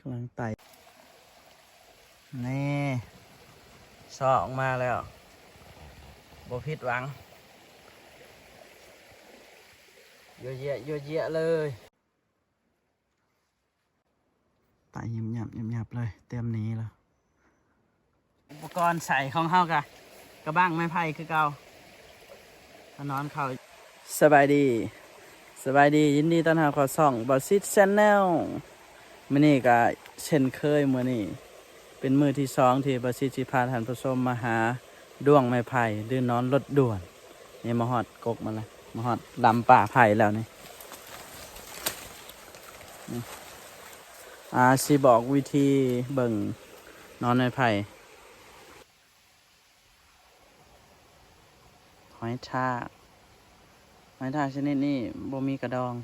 กำลังไต่ นี่ซอออกมาแล้วบผิดหวังเยอะแยะเยอะแยะเลยไต่ยิบหยับยิบหยับเลย เต็มหนี้แล้ว อุปกรณ์ใส่ของเฮากะกระบ้างไม้ไผ่คือเก่าถนอนเขาสบายดี สบายดียินดีต้อนรับเขอส่องบอซิตชนแนล มื่อนี้ก็เช่นเคยมื่อนี้เป็นมือที่สองที่บอซิตสิพาท่านผู้ชมมาหาด้วงไม้ไผ่ดื้อนอนรถด่วนนี่มาฮอดกกมาล้วมาฮอดลำป่าไผ่แล้วนี่อาสิบอกวิธีเบิ่งนอนไม้ไผ่หอยทากหอยทากชนิดนี้บ่มีกระดอง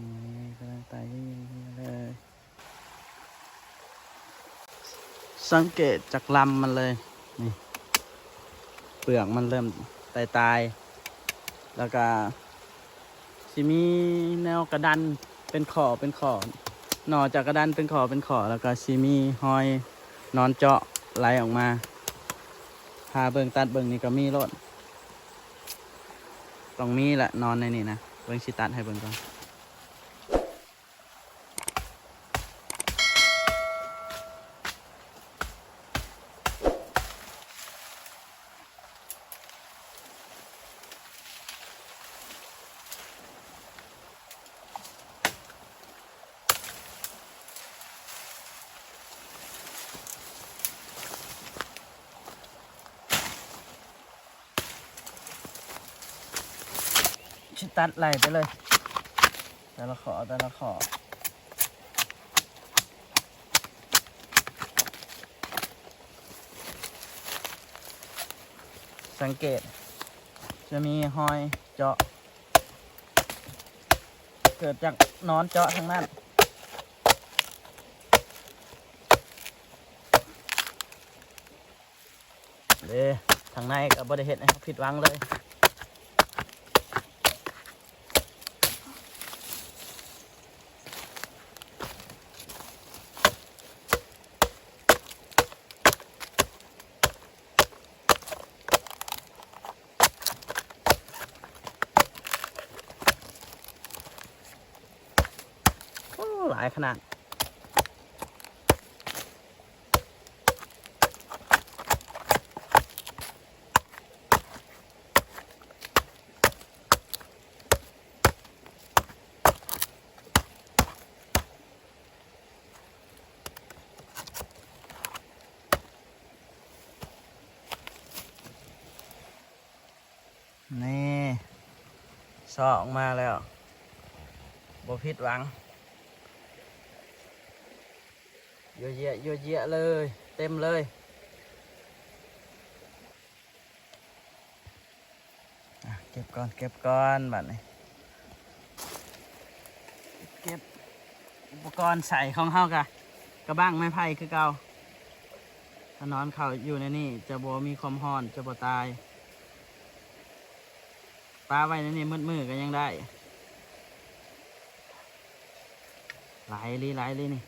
นี่กำลังไต่เลย สังเกตจากลำมันเลย นี่ เปลือกมันเริ่มตายตาย แล้วก็สิมีแนวกระดันเป็นขอเป็นขอหน่อจากกระดันเป็นขอเป็นขอแล้วก็สิมีหอยนอนเจาะไหลออกมาพาเบิ่งตัดเบิ่งนี่ก็มีรถต้องมีแหละนอนในนี่นะ เบิ่งชิตัดให้เบิ่งก่อน ตัดไหลไปเลย แต่ละขอแต่ละขอสังเกต จะมีหอยเจาะ เกิดจากนอนเจาะทั้งนั้น เด้ทางในกับบริเหตุนะครับผิดหวังเลยายขนาด นี่ซอออกมาแล้วบ่ผิดหวัง เยอะแยะเยอะแยะเลย เต็มเลยเก็บก่อนเก็บก่อนบัดนี้เก็บอุปกรณ์ใส่ของเฮากะกระบ้างไม้ไผ่คือเก่าถ้านอนเขาอยู่ในนี่จะบ่มีความร้อนจะบ่ตายปลาไว้ในนี่มืดมือๆก็ยังได้หลายลีหลายลีนี่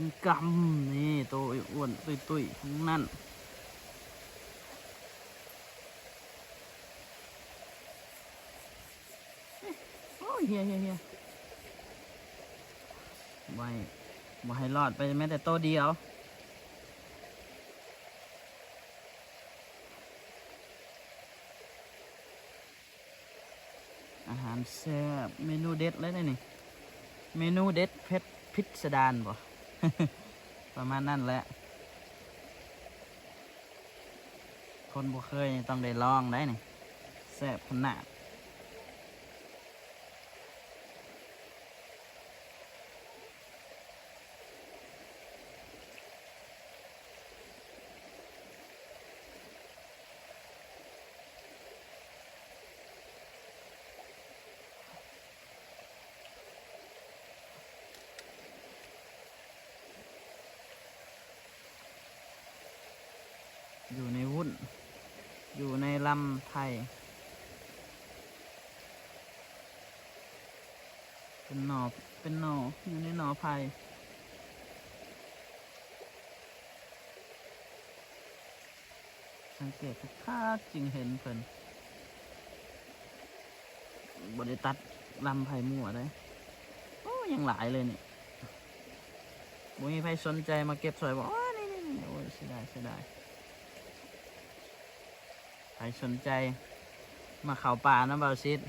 เป็นกำนี่โตวอ้วนตุยตุยทั้งนั้นเอ๊ะโอ้ยเฮียเฮียเฮียไว้บ่ให้รอดไปแม้แต่โตวเดียวอาหารแซ่บเมนูเด็ดเลยนะนี่ เมนูเด็ดเพชรพิสดารบ่ ประมาณนั้นแหละ คนบ่เคยต้องได้ลองได้นี่แซ่บขนาด อยู่ใน ลำไผ่เป็นหนอเป็นหนออยู่ในหนอไผ่สังเกตค่าจริงเห็นเพิ่นบริตัดลำไผ่มั่วเลยโอ้ยังหลายเลยเนี่บ่มีใครสนใจมาเก็บสวยบอกอ๋อนี่นี่นี่โอ้ยเสียดายเสียดาย ครสนใจมาเขาป่านะเบาซิด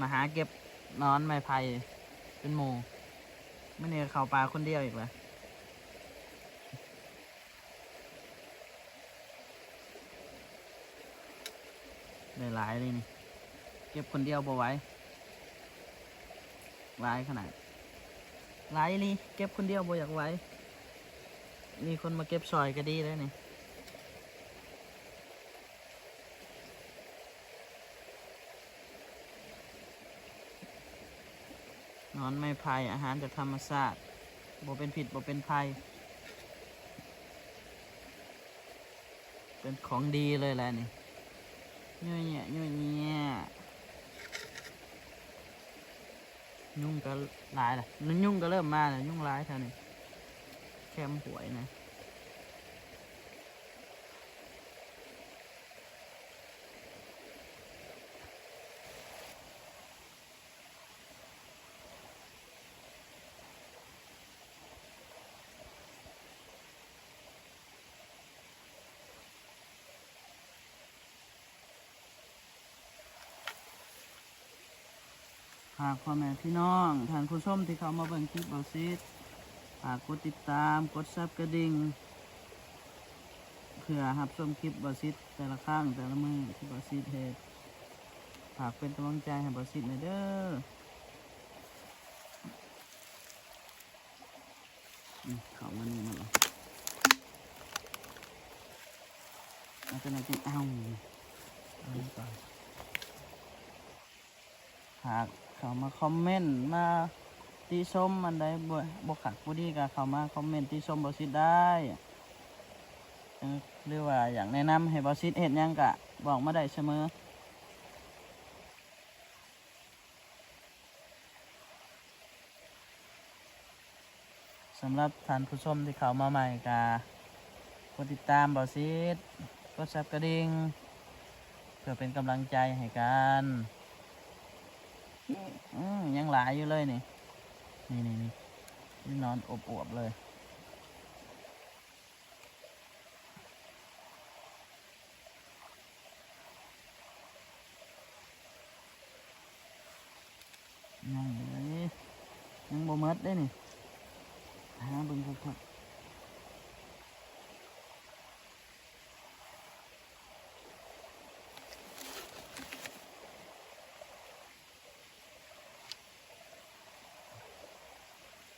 มาหาเก็บนอนไม้ไผ่เป็นหมูไม่เนี่ยเขาป่าคนเดียวอีกแล้วได้หลายเลยนี่ เก็บคนเดียวบ่ไหว้หลายขนาดหลายนี่เก็บคนเดียวบ่อยากไหว้มีคนมาเก็บซอยก็ดีแล้วนี่ อนไม่ภัยอาหารจากธรรมชาติบ่เป็นผิดบ่เป็นภัย เป็นของดีเลยแหละนี่ยุ่ยเนี่ยยุ่ยเนี่ยยุ่งก็หลายแหละยุ่งก็เริ่มมาแล้วยุ่งหลายเท่านี้แคมหวยนะ ฝากพ่อแม่พี่น้องท่านผู้ชมที่เขามาเบิ่งคลิปเบาซิดฝากกดติดตามกดซับกระดิ่งเพื่อรับชมคลิปเบาซิดแต่ละครั้งแต่ละมือที่เบาซิดเฮ็ดฝากเป็นกำลังใจให้เบาซิดหน่อยเด้อเขามันนี่มันเหรอาตัวไหนกินเอ้าเอานี่ก่อนหาก เขามาคอมเมนต์มาตีชมมันได้บ่บกขัดบ่ดีก็เขามาคอมเมนต์ตีชมบอสิดได้เออหรือว่าอยากแนะนำให้บอสิดเห็นยังกะบอกมาได้เสมอสำหรับท่านผู้ชมที่เข้ามาใหม่กกดติดตามบอสิดกดซับกระดิ่งเพื่อเป็นกำลังใจให้กัน อืมยังหลายอยู่เลยนี่ นี่นี่นี่นี่นอนอบอวบๆเลยยังเลยยังบ่หมดได้นี่หาบิ่งพักๆ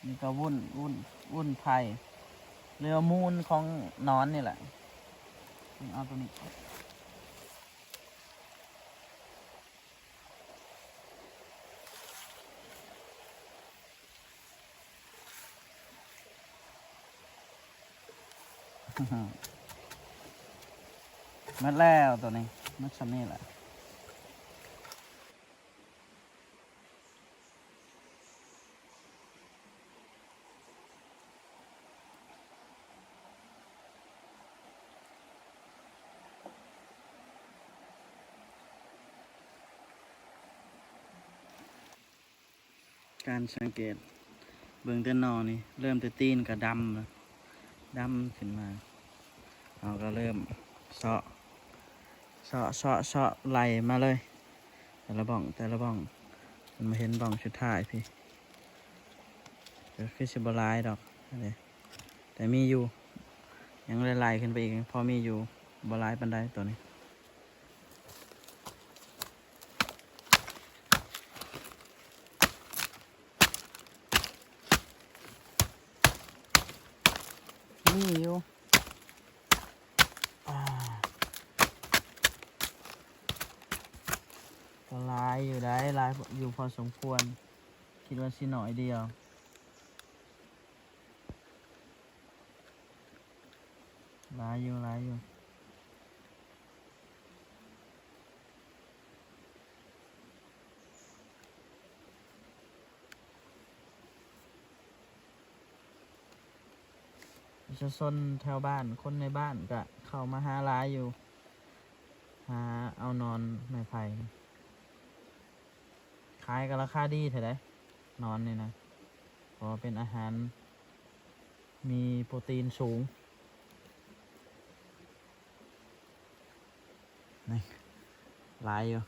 นี่ก็วุ่นวุ่นวุ่นไผ่เรือมูลของนอนนี่แหละเอาตัวนี้มัดแล้วตัวนี้มัดซ้ำนี่แหละ การสังเกต เบื้องต้นนอนี่ เริ่มแต่ตีนกับดำแล้วดำขึ้นมาเราก็เริ่มเสาะเสาะเสาะเสาะไหลมาเลย แต่ละบ้องแต่ละบ้อง มันมาเห็นบ้องชุดท้ายพี่ก็คือสิบลายดอกอันนี้แต่มีอยู่ ยังไล่ๆขึ้นไปอีก พอมีอยู่บลายปันไดตัวนี้ สมควร คิดว่าสิหน่อยเดียวลายอยู่ลายอยู่ประชาชนแถวบ้านคนในบ้านก็เข้ามาหาลายอยู่ หาเอานอนไม้ไผ่ ขายก็ราคาดีเท่าไดนอนนี่นะเพราะเป็นอาหาร มีโปรตีนสูงนี่ลายอยู่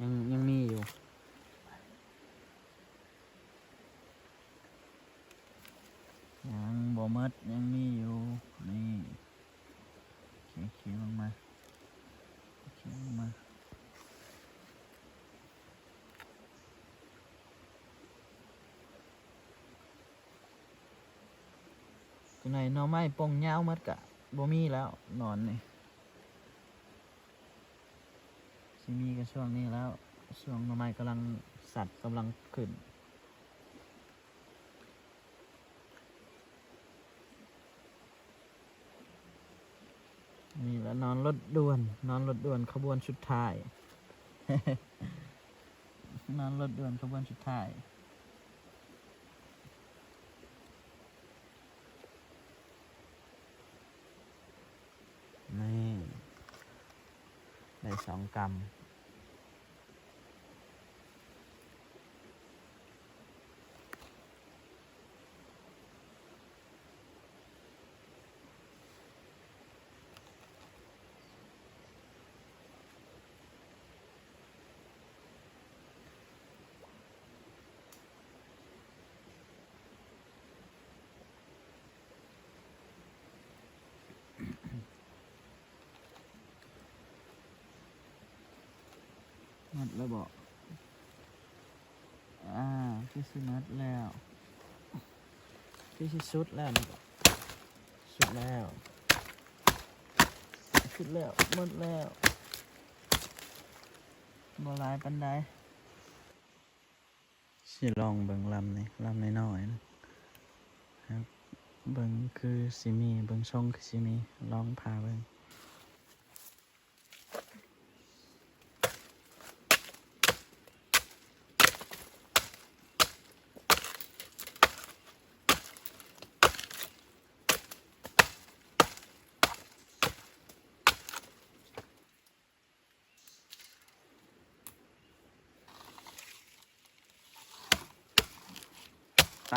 ยังยังมีอยู่ยังบ่มดยังมีอยู่ นี่เขียเขียลงมาเขียลงมา จังไหนหน่อไม้ปงยาวมัดกะบ่มีแล้วนอนนี่สิมีก็ช่วงนี้แล้วช่วงหน่อไม้กำลังสัตว์กำลังขึ้นนี่แล้วนอนรถด่วน นอนรถด่วนขบวนสุดท้าย นอนรถด่วนขบวนสุดท้าย นี่ได้สองกรัม มัดแล้วบอกอ่าคือสิมัดแล้วคือสิสุดแล้วนะบอกสุดแล้วสุดแล้วหมดแล้วบลายปันใดสิลองเบิ่งลำนี่ลำน้อยๆนะครับเบิ่งคือสิมีเบิ่งช่องคือสิมีลองพาเบิ่ง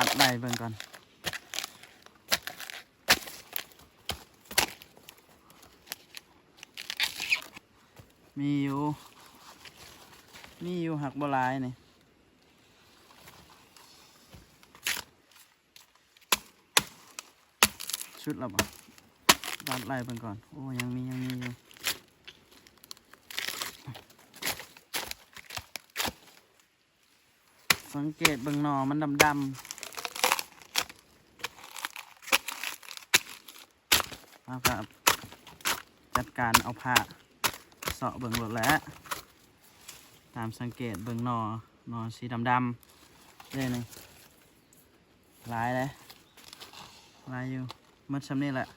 ดได้เบิ่งก่อนมีอยู่ มีอยู่หักบลายนี่ชุดละบ่ตัดไล่เบิ่งก่อน โอ้ยังมียังมีอยู่สังเกตเบิ่งหนอมันดำดำ เอาครับจัดการเอาผ้าเสาะเบิ่งหมดแล้ว ตามสังเกตเบิ่งนอนอสีดำดำเลยนี่ลายเลยลายอยู่มัดชำนี่แหละ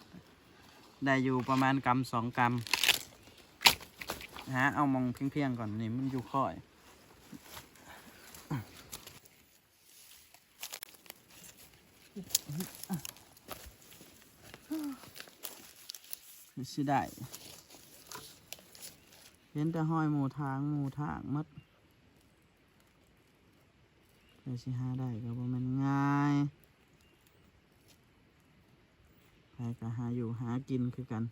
ได้อยู่ประมาณกำสองกำฮะเอามองเพียงๆก่อนนี่มันอยู่ค่อย สิได้ เห็นแต่ห้อยหมูทางหมูทางมัดเพื่อสิหาได้ก็บ่มันง่ายใครก็หาอยู่หากินคือกัน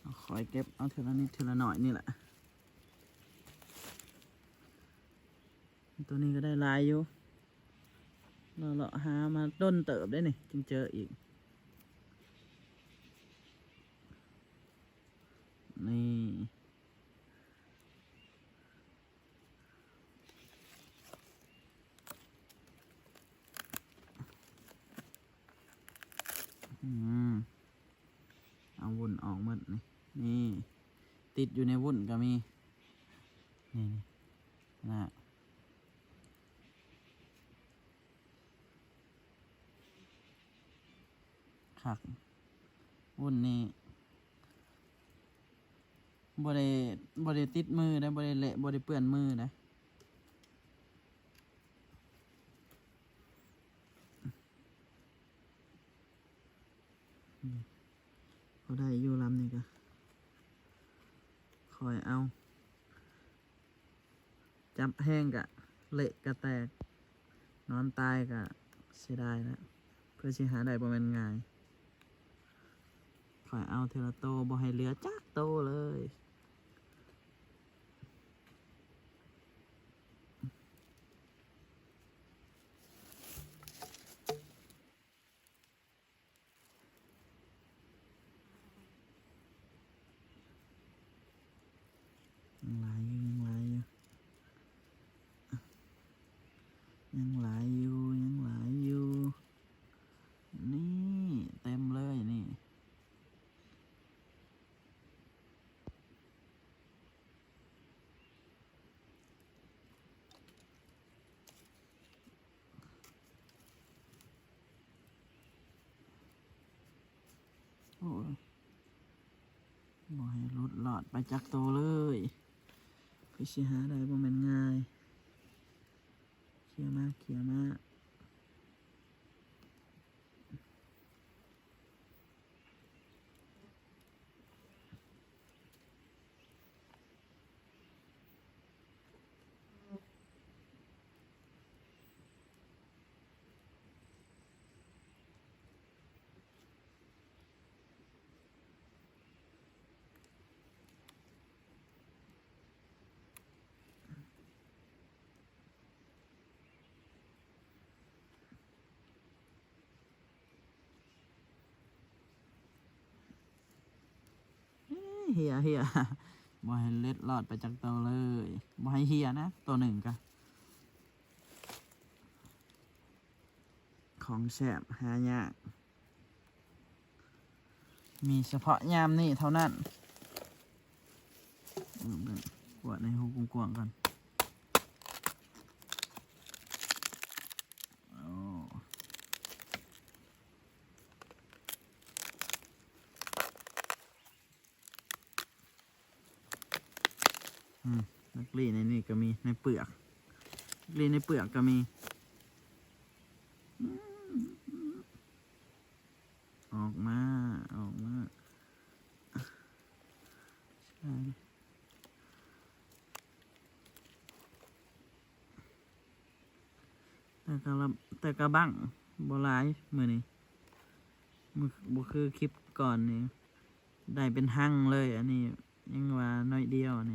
เอาคอยเก็บเอาเทละนิดเทละหน่อยนี่แหละ ตัวนี้ก็ได้ลายอยู่ เราเลาะหามาต้นเติบได้นี่จึงเจออีก นี่อเอาวุ่นออกหมดนี่นี่ ติดอยู่ในวุ่นก็มี นี่นี่นะ หักวุ่นนี้บริบริติดมือนะบริเละบริเปื้อนมือนะเขาได้อยู่ลำนี่ก็คอยเอา จับแห้งกะ เละกะแตก นอนตายกะเสียดายนะ เพื่อชิหาได้ประมาณงาย คอยเอาเทละโตบ่ให้เหลือจักโตเลย ยังไหลายอยู่ยังไหลายอยู่ยังหลายอยู่ นี่เต็มเลยนี่ โอ้ย บ่ให้หลุดหลอดไปจากโตวเลยพี่สิหาได้บ่แม่นง่ายเคลียมากเคลียมา เฮียเฮียบ่ให้เล็ดลอดไปจากตัวเลยบ่ให้เฮียนะ ตัวหนึ่งกะของแสบหายาก มีเฉพาะยามนี่เท่านั้นเบิ่งขวดในหูกว้างๆก่อน นักรีในนี่ก็มีในเปลือกนักรีในเปลือกก็มีออกมา ออกมาใช่แต่กระแต่กระบังบลายมือนี้มือบคือคลิปก่อนนี่ได้เป็นหั่งเลย อันนี้ยังว่าน้อยเดียวอัน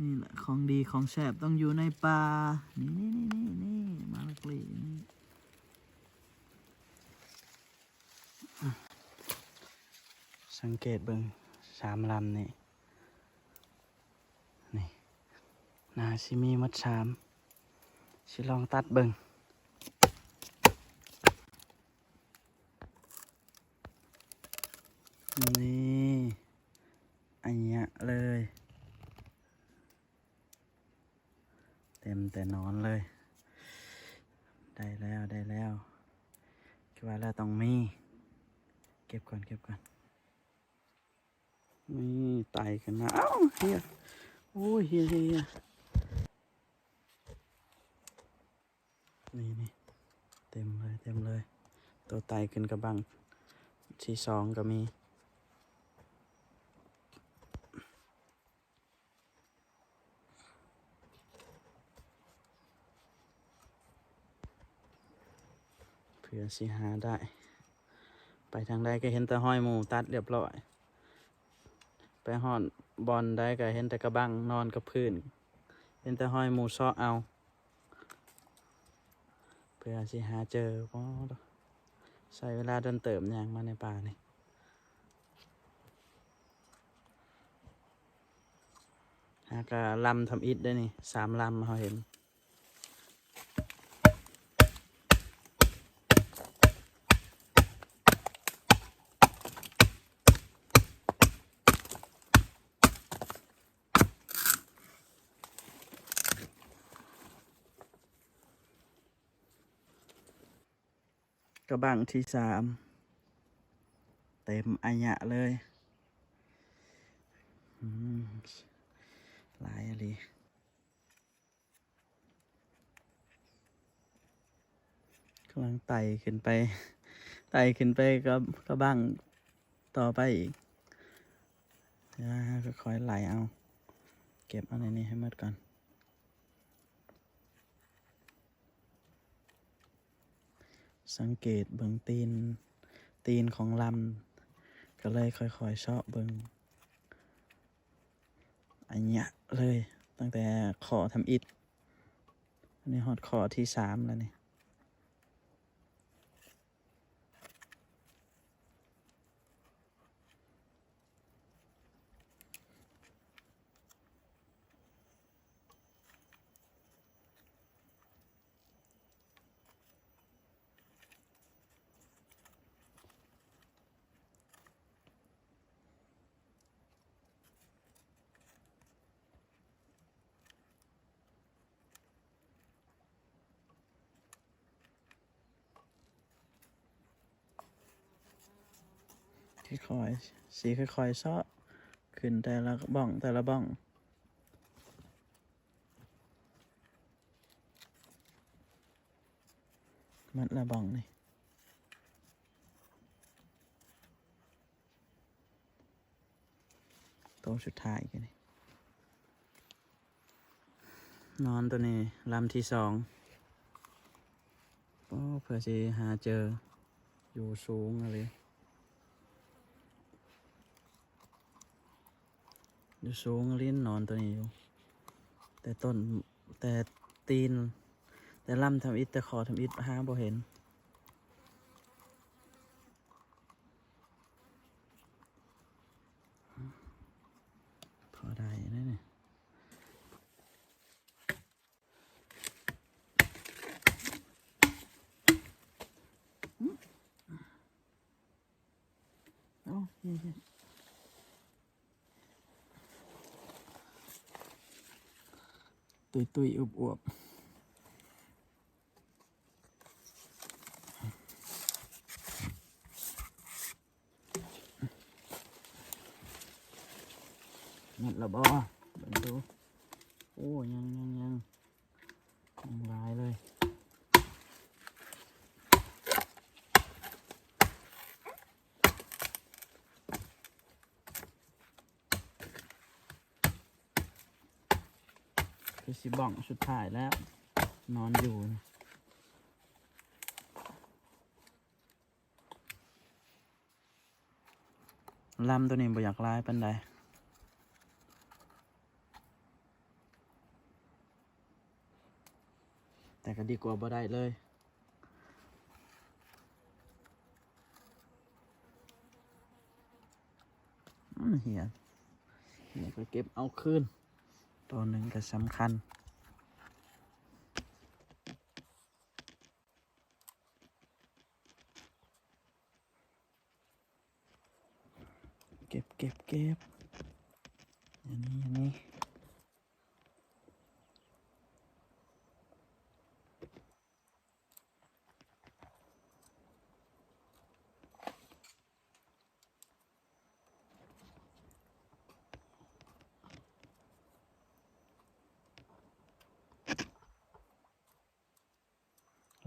นี่แหละของดีของแสบต้องอยู่ในป่า นี่นี่นี่นี่นี่มาลักลีนี่สังเกตเบิงสามลำนี่ นี่ นาชิมีมัดสาม ชิลองตัดเบิงนี่อันเนี้ยเลย เต็มแต่นอนเลย ได้แล้วได้แล้วคิดว่าแล้วต้องมี เก็บก่อนเก็บก่อนนี่ไต่ขึ้นมาเอ้าเฮียโอ้ยเฮียเฮียเฮีย นี่นี่เต็มเลยเต็มเลย ตัวไตขึ้นกระบังที่สองก็มี เพื่อสิหาได้ ไปทางใดก็เห็นแต่ห้อยหมูตัดเรียบร้อย ไปหอนบอลได้ก็เห็นแต่กระบังนอนกับพื้น เห็นแต่ห้อยหมูซอเอา พื่อสิหาเจอก็ใช้เวลาเดินเติมยางมาในป่านี่หากะลำทำอิดได้นี่สามลำเขาเห็น ระบังที่สาม เต็มอัญะเลยหลายอะไรกำลังไต่ขึ้นไป ไต่ขึ้นไปก็ก็บ้งต่อไปอีกก็ค่อยไหลเอา เก็บเอาในนี้ให้หมดก่อน สังเกตเบิงตีน ตีนของลำ ก็เลยค่อยๆเชาะเบิงอันเนี้ยเลยตั้งแต่ขอทำอิดอันนี้ฮอดขอที่สามแล้วนี่ ค่ อยๆสีค่อยๆเซาะขึ้นแต่ละบ้องแต่ละบ้องมัดละบ้องนี่ตัวสุดท้ายกันนี่นอนตัวนี้ลำที่สองเพื่อสิหาเจออยู่สูงอะไร อยู่สูงลิ้นนอนตัวนี้อยู่ แต่ต้นแต่ตีน แต่ลำทำอิฐแต่คอทำอิฐหาบ่เห็นพอได้นะเนี่ยเอ้เฮ้ยๆ ตุยตุยๆอวบอวบหมดและบ่เบิ่งดู โอ้ยังยังยังยังหลายเลย คือสิ บ้องสุดท้ายแล้ว นอนอยู่นะลำตัวนี้บ่อยากลายปันใดแต่ก็ดีกว่าบ่ได้เลยเหี้ยเหียก็เก็บเอาคืนตัวหนึ่งก็สำคัญ เก็บอย่างนี้อย่างนี้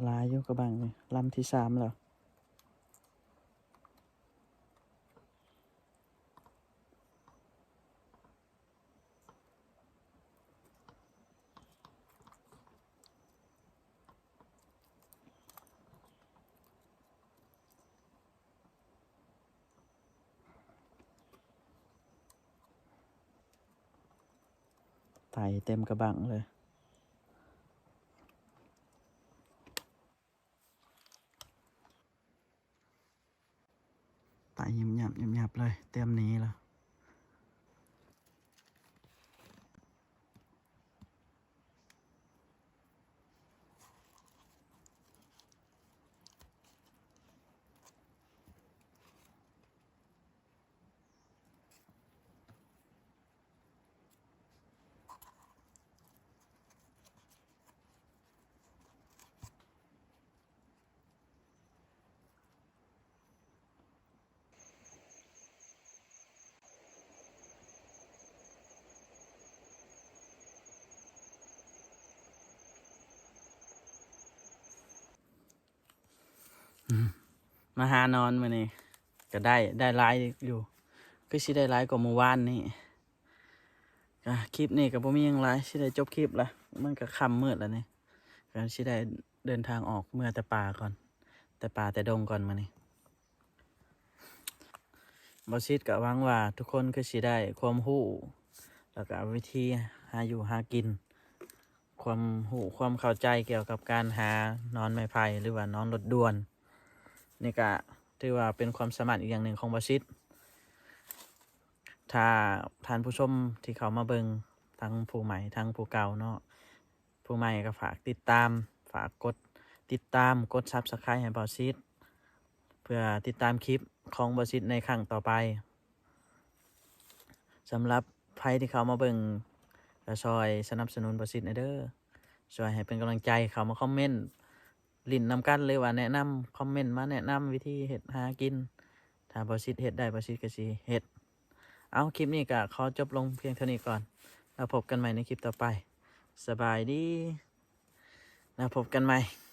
ลายอยู่กระบังนี่ลำที่สามแล้ว ไต่เต็มกระบังเลย ไต่ยิมหยับยิมหยับเลย เต็มหนี้แล้ว มาหานอนมานี่ก็ได้ได้หลายอยู่ก็สิได้หลายกว่าเมื่อวานนี่ก็คลิปนี้ก็บ่มียังหลายสิได้จบคลิปละมันก็ค่ำมืดแล้วนี่ก็สิได้เดินทางออกเมื่อแต่ป่าก่อน แต่ป่าแต่ดงก่อนมานี่บอสิดก็หวังว่าทุกคนก็สิได้ความรู้แล้วก็วิธีหาอยู่หากิน ความหูความเข้าใจเกี่ยวกับการหานอนไม้ไผ่หรือว่านอนรถด่วน นี่ก็ถือว่าเป็นความสามารถอีกอย่างหนึ่งของบอสิดถ้าท่านผู้ชมที่เขามาเบิงทั้งผู้ใหม่ทั้งผู้เก่าเนาะผู้ใหม่ก็ฝากติดตาม ฝากกดติดตามกดซับสไครต์ให้บอสิดเพื่อติดตามคลิปของบอสิดในครั้งต่อไปสำหรับใครที่เขามาเบิงก็ช่วยสนับสนุนบริษัทเด้อช่วยให้เป็นกำลังใจเขามาคอมเมนต์ ลินนำกันเลยว่าแนะนำคอมเมนต์มาแนะนำวิธีเห็ดหากิน ถ้าบริษัทเห็ดได้บริษัทก็สีเห็ด เอาคลิปนี้ก็ขอจบลงเพียงเท่านี้ก่อน แล้วพบกันใหม่ในคลิปต่อไป สบายดี แล้วพบกันใหม่